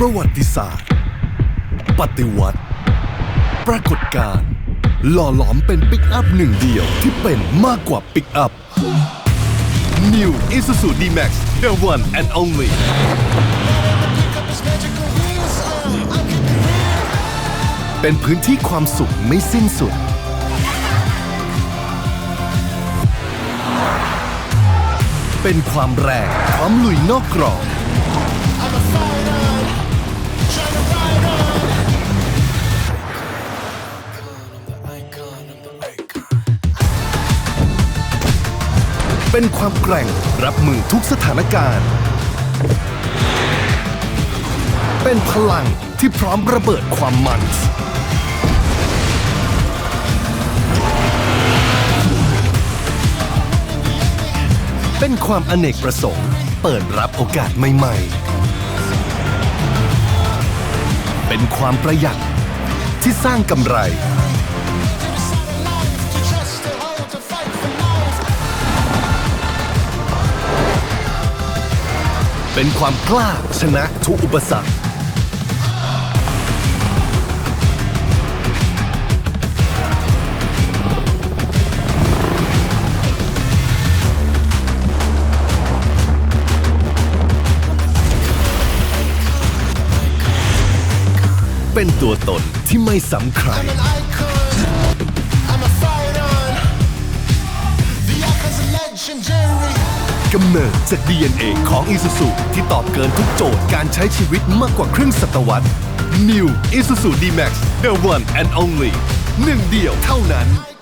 ประวัติศาสตร์ ปฏิวัติ ปรากฏการณ์หล่อหลอมเป็นปิกอัพหนึ่งเดียวที่เป็นมากกว่าปิกอัพ New Isuzu D-Max The One and Only เป็นพื้นที่ความสุขไม่สิ้นสุด เป็นความแรงพร้อมลุยนอกกรอบ เป็นความแกร่งรับมือทุกสถานการณ์ เป็นพลังที่พร้อมระเบิดความมัน เป็นความอเนกประสงค์ เปิดรับโอกาสใหม่ ๆ เป็นความประหยัดที่สร้างกำไร เป็นความกล้าชนะทุกอุปสรรค เป็นตัวตนที่ไม่ซ้ำใคร กำเนิดจาก DNA ของ Isuzu ที่ตอบเกินทุกโจทย์การใช้ชีวิตมากกว่าครึ่งศตวรรษ New Isuzu D-Max The One and Only หนึ่งเดียวเท่านั้น